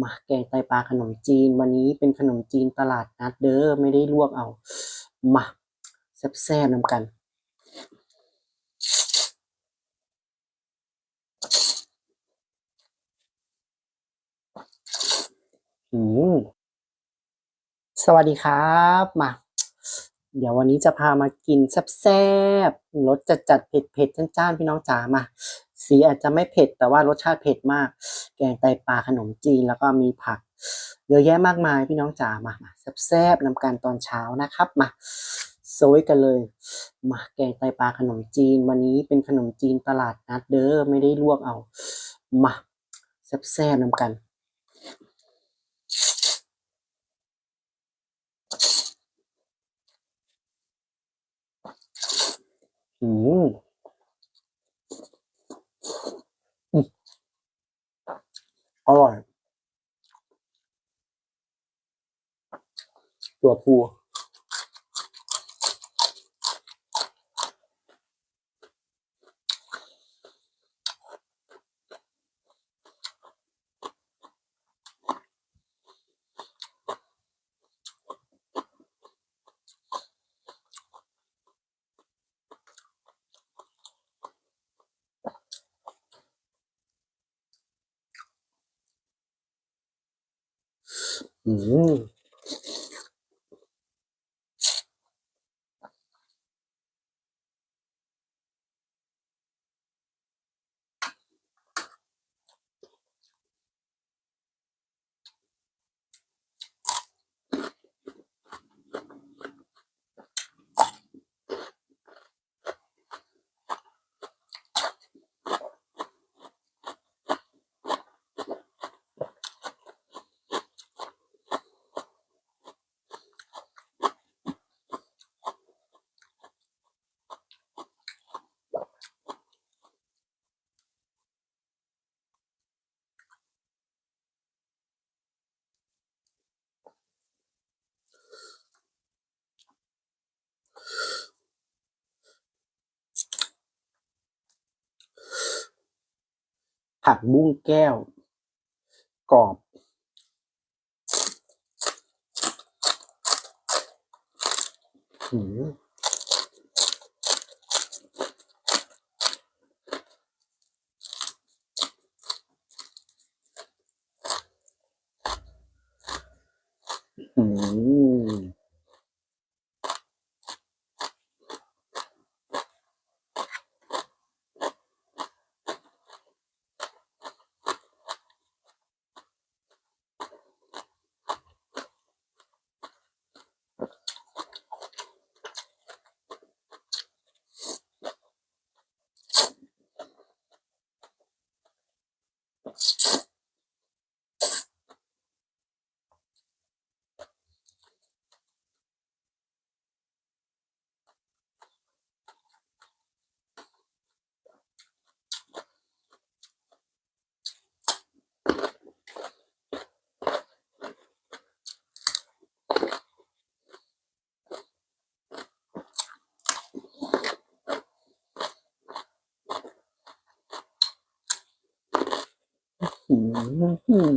มาแกงไตปลาขนมจีน วันนี้เป็นขนมจีนตลาดนัดเด้อไม่ได้ลวกเอามาแซ่บๆนำกันอืมสวัสดีครับมา เดี๋ยววันนี้จะพามากินแซ่บๆรสจัดๆเผ็ดๆจ้านๆพี่น้องจ๋ามา สีอาจจะไม่เผ็ด แต่ว่ารสชาติเผ็ดมาก แกงไตปลาขนมจีนแล้วก็มีผักเยอะแยะมากมายพี่น้องจ๋ามามาแซ่บๆนำกันตอนเช้านะครับมาโซยกันเลย มาแกงไตปลาขนมจีน วันนี้เป็นขนมจีนตลาดนัดเด้อไม่ได้ลวกเอา มาแซ่บๆนำกันอืมอืม อร่อย ตัวปู อืม ผักบุ้งแก้ว กรอบอืมอืม อืม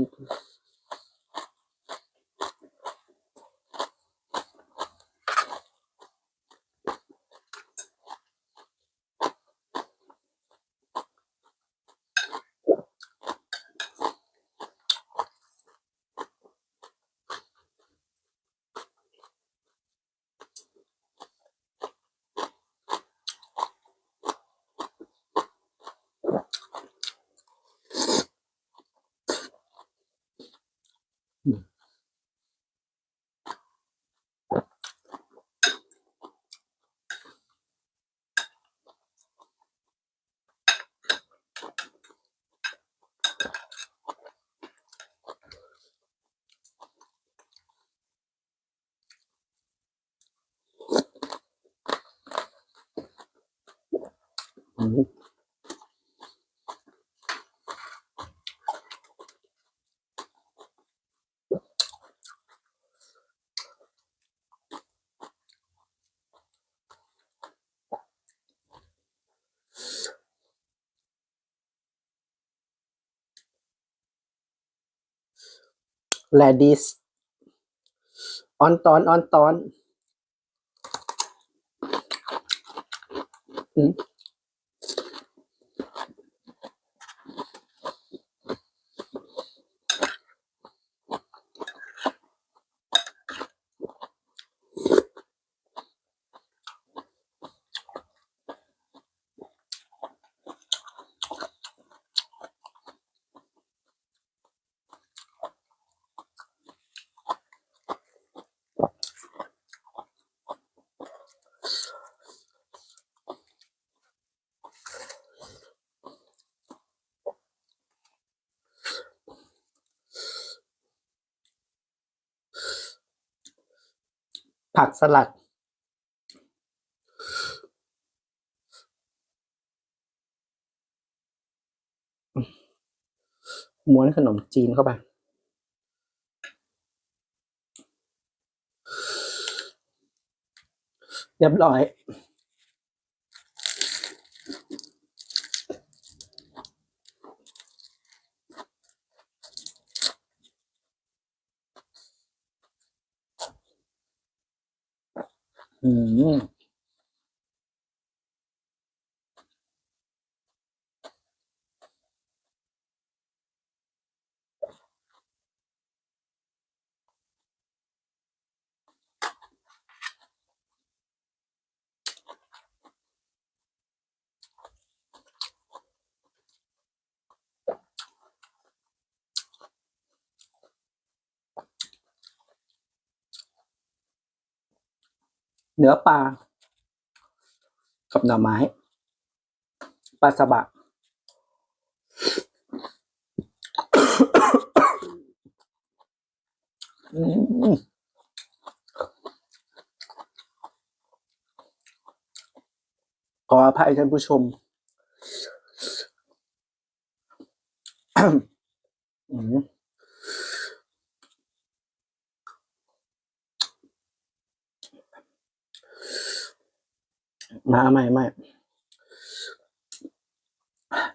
แลดิสออนตอนออนตอนอืม ผักสลัด ม้วนขนมจีนเข้าไป เรียบร้อย อื เนื้อปลา กับหน่อไม้ ปลาสบะ อืมขออภัยท่านผู้ชม อืม มาใหม่ใหม่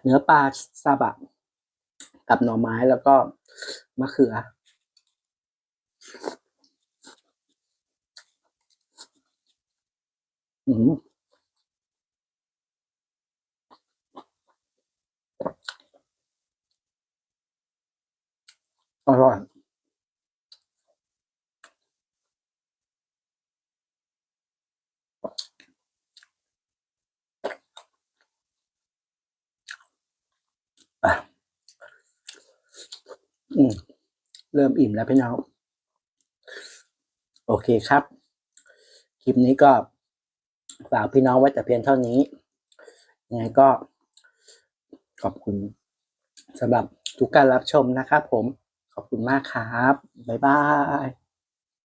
เนื้อปลาซาบะ กับหน่อไม้แล้วก็มะเขือ อืมอร่อย อืมเริ่มอิ่มแล้วพี่น้อง โอเคครับ คลิปนี้ก็ฝากพี่น้องไว้แต่เพียงเท่านี้ ยังไงก็ขอบคุณสำหรับทุกการรับชมนะครับผม ขอบคุณมากครับ บ๊ายบาย